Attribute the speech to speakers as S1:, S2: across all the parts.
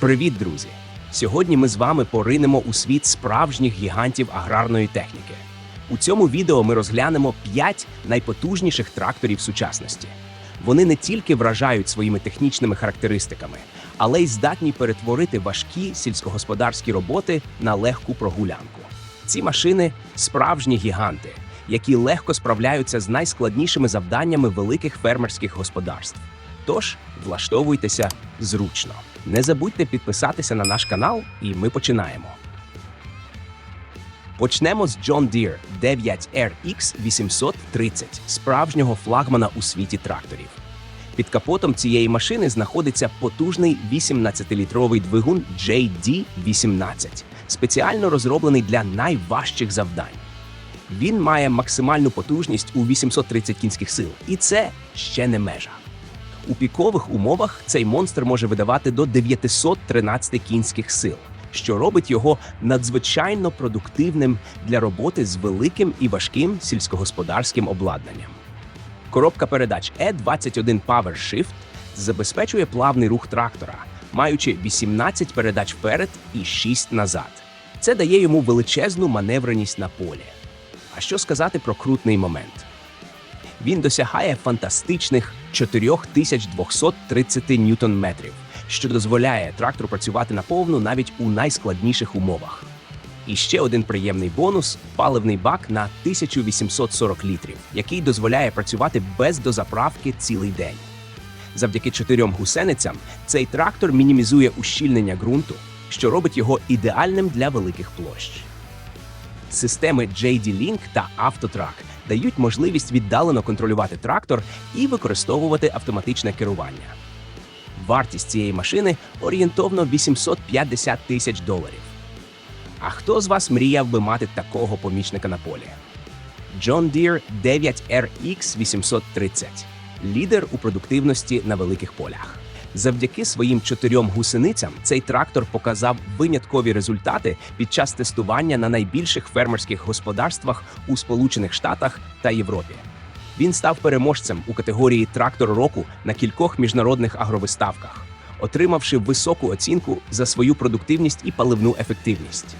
S1: Привіт, друзі! Сьогодні ми з вами поринемо у світ справжніх гігантів аграрної техніки. У цьому відео ми розглянемо 5 найпотужніших тракторів сучасності. Вони не тільки вражають своїми технічними характеристиками, але й здатні перетворити важкі сільськогосподарські роботи на легку прогулянку. Ці машини справжні гіганти, які легко справляються з найскладнішими завданнями великих фермерських господарств. Тож влаштовуйтеся зручно. Не забудьте підписатися на наш канал, і ми починаємо. Почнемо з John Deere 9RX 830, справжнього флагмана у світі тракторів. Під капотом цієї машини знаходиться потужний 18-літровий двигун JD18, спеціально розроблений для найважчих завдань. Він має максимальну потужність у 830 кінських сил, і це ще не межа. У пікових умовах цей монстр може видавати до 913 кінських сил, що робить його надзвичайно продуктивним для роботи з великим і важким сільськогосподарським обладнанням. Коробка передач E21 Power Shift забезпечує плавний рух трактора, маючи 18 передач вперед і 6 назад. Це дає йому величезну маневреність на полі. А що сказати про крутний момент? Він досягає фантастичних 4230 ньютон-метрів, що дозволяє трактору працювати наповну навіть у найскладніших умовах. І ще один приємний бонус паливний бак на 1840 літрів, який дозволяє працювати без дозаправки цілий день. Завдяки чотирьом гусеницям цей трактор мінімізує ущільнення ґрунту, що робить його ідеальним для великих площ. Системи JD Link та AutoTrack дають можливість віддалено контролювати трактор і використовувати автоматичне керування. Вартість цієї машини орієнтовно 850 тисяч доларів. А хто з вас мріяв би мати такого помічника на полі? John Deere 9RX 830 лідер у продуктивності на великих полях. Завдяки своїм чотирьом гусеницям цей трактор показав виняткові результати під час тестування на найбільших фермерських господарствах у Сполучених Штатах та Європі. Він став переможцем у категорії трактор року на кількох міжнародних агровиставках, отримавши високу оцінку за свою продуктивність і паливну ефективність.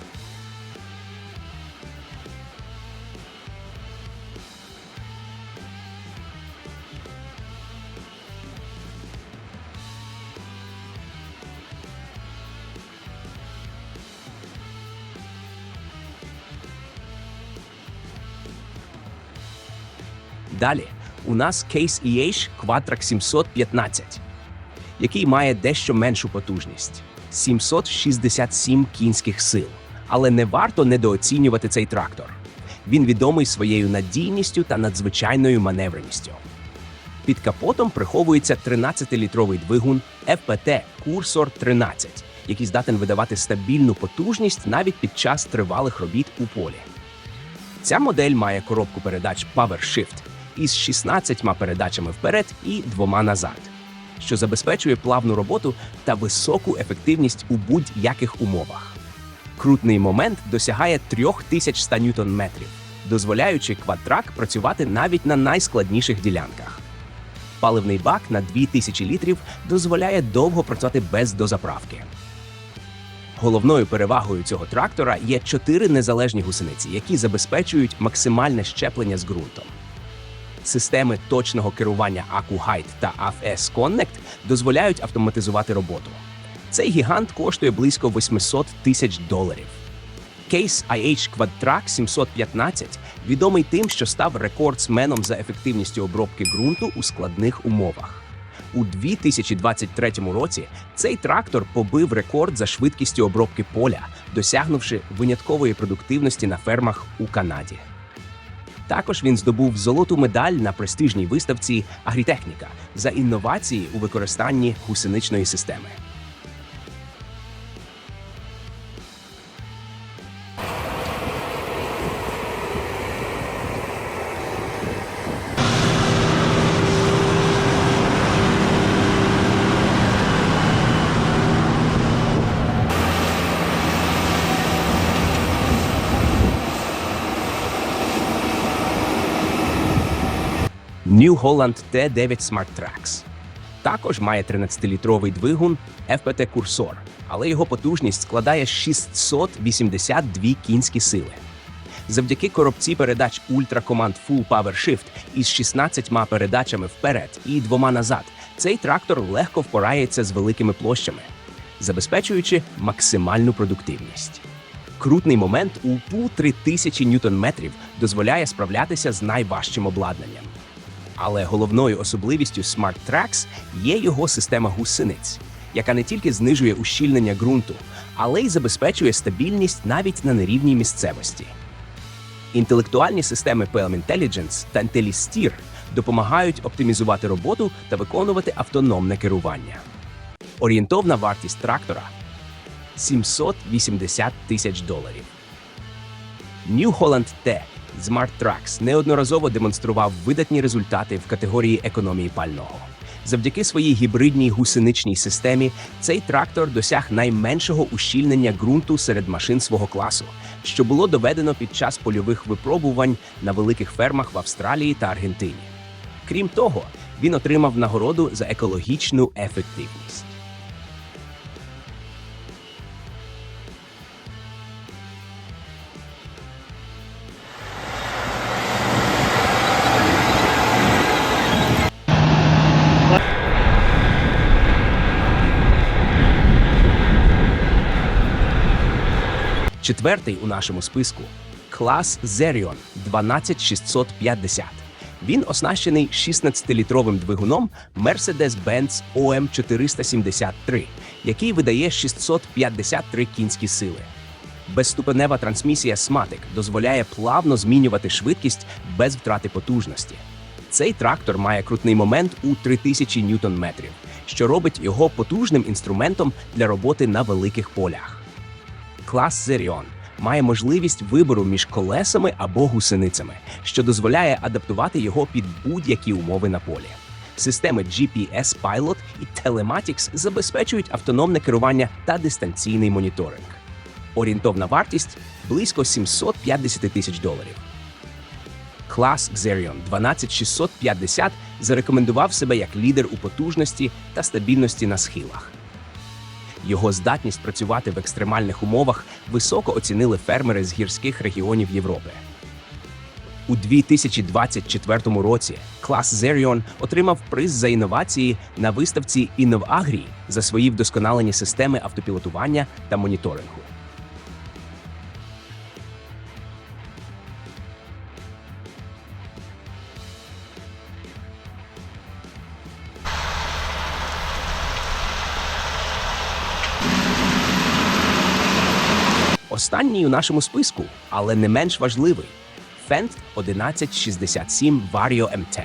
S1: Далі у нас Case EH Quatrac 715, який має дещо меншу потужність 767 кінських сил. Але не варто недооцінювати цей трактор. Він відомий своєю надійністю та надзвичайною маневреністю. Під капотом приховується 13-літровий двигун FPT Cursor 13, який здатен видавати стабільну потужність навіть під час тривалих робіт у полі. Ця модель має коробку передач PowerShift із 16 передачами вперед і двома назад, що забезпечує плавну роботу та високу ефективність у будь-яких умовах. Крутний момент досягає 3100 ньютон-метрів, дозволяючи квадрак працювати навіть на найскладніших ділянках. Паливний бак на 2000 літрів дозволяє довго працювати без дозаправки. Головною перевагою цього трактора є чотири незалежні гусениці, які забезпечують максимальне щеплення з ґрунтом. Системи точного керування AcuHeight та AFS Connect дозволяють автоматизувати роботу. Цей гігант коштує близько 800 тисяч доларів. Кейс IH Quadtrack 715 відомий тим, що став рекордсменом за ефективністю обробки ґрунту у складних умовах. У 2023 році цей трактор побив рекорд за швидкістю обробки поля, досягнувши виняткової продуктивності на фермах у Канаді. Також він здобув золоту медаль на престижній виставці Агрітехніка за інновації у використанні гусеничної системи. New Holland T9 Smart Trax. Також має 13-літровий двигун FPT Cursor, але його потужність складає 682 кінські сили. Завдяки коробці передач Ultra Command Full Power Shift із 16 передачами вперед і двома назад, цей трактор легко впорається з великими площами, забезпечуючи максимальну продуктивність. Крутний момент у пул 3000 ньютон-метрів дозволяє справлятися з найважчим обладнанням. Але головною особливістю Smart Tracks є його система гусениць, яка не тільки знижує ущільнення ґрунту, але й забезпечує стабільність навіть на нерівній місцевості. Інтелектуальні системи PM Intelligence та IntelliSteer допомагають оптимізувати роботу та виконувати автономне керування. Орієнтовна вартість трактора 780 тисяч доларів. New Holland T Smart Trucks неодноразово демонстрував видатні результати в категорії економії пального. Завдяки своїй гібридній гусеничній системі цей трактор досяг найменшого ущільнення ґрунту серед машин свого класу, що було доведено під час польових випробувань на великих фермах в Австралії та Аргентині. Крім того, він отримав нагороду за екологічну ефективність. Четвертий у нашому списку клас Zerion 12650. Він оснащений 16-літровим двигуном Mercedes-Benz OM 473, який видає 653 кінські сили. Безступенева трансмісія SMATIC дозволяє плавно змінювати швидкість без втрати потужності. Цей трактор має крутний момент у 3000 ньютон-метрів, що робить його потужним інструментом для роботи на великих полях. Клас Zerion має можливість вибору між колесами або гусеницями, що дозволяє адаптувати його під будь-які умови на полі. Системи GPS Pilot і Telematics забезпечують автономне керування та дистанційний моніторинг. Орієнтовна вартість близько 750 тисяч доларів. Клас Xerion 12650 зарекомендував себе як лідер у потужності та стабільності на схилах. Його здатність працювати в екстремальних умовах високо оцінили фермери з гірських регіонів Європи. У 2024 році клас Zerion отримав приз за інновації на виставці InnovAgri за свої вдосконалені системи автопілотування та моніторингу. Останній у нашому списку, але не менш важливий Fendt 1167 Vario MT.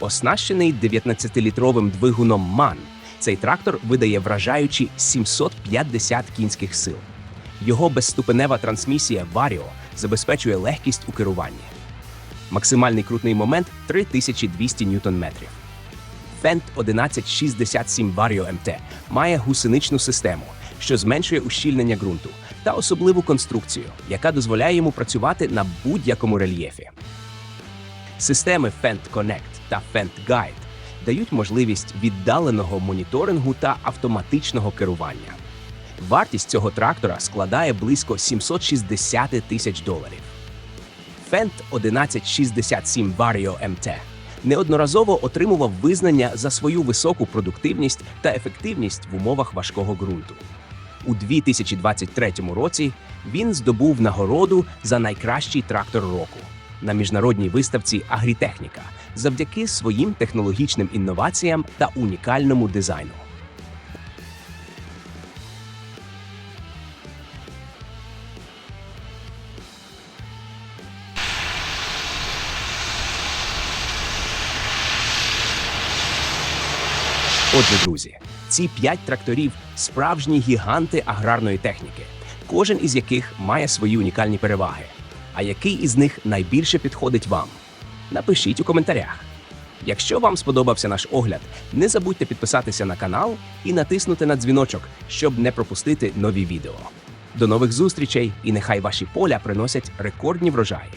S1: Оснащений 19-літровим двигуном MAN, цей трактор видає вражаючі 750 кінських сил. Його безступенева трансмісія Vario забезпечує легкість у керуванні. Максимальний крутний момент 3200 ньютон-метрів. Fendt 1167 Vario MT має гусеничну систему, що зменшує ущільнення ґрунту, та особливу конструкцію, яка дозволяє йому працювати на будь-якому рельєфі. Системи Fendt Connect та Fendt Guide дають можливість віддаленого моніторингу та автоматичного керування. Вартість цього трактора складає близько 760 тисяч доларів. Fendt 1167 Vario MT неодноразово отримував визнання за свою високу продуктивність та ефективність в умовах важкого ґрунту. У 2023 році він здобув нагороду за найкращий трактор року на міжнародній виставці Агрітехніка завдяки своїм технологічним інноваціям та унікальному дизайну. Отже, друзі, ці п'ять тракторів справжні гіганти аграрної техніки, кожен із яких має свої унікальні переваги. А який із них найбільше підходить вам? Напишіть у коментарях. Якщо вам сподобався наш огляд, не забудьте підписатися на канал і натиснути на дзвіночок, щоб не пропустити нові відео. До нових зустрічей і нехай ваші поля приносять рекордні врожаї.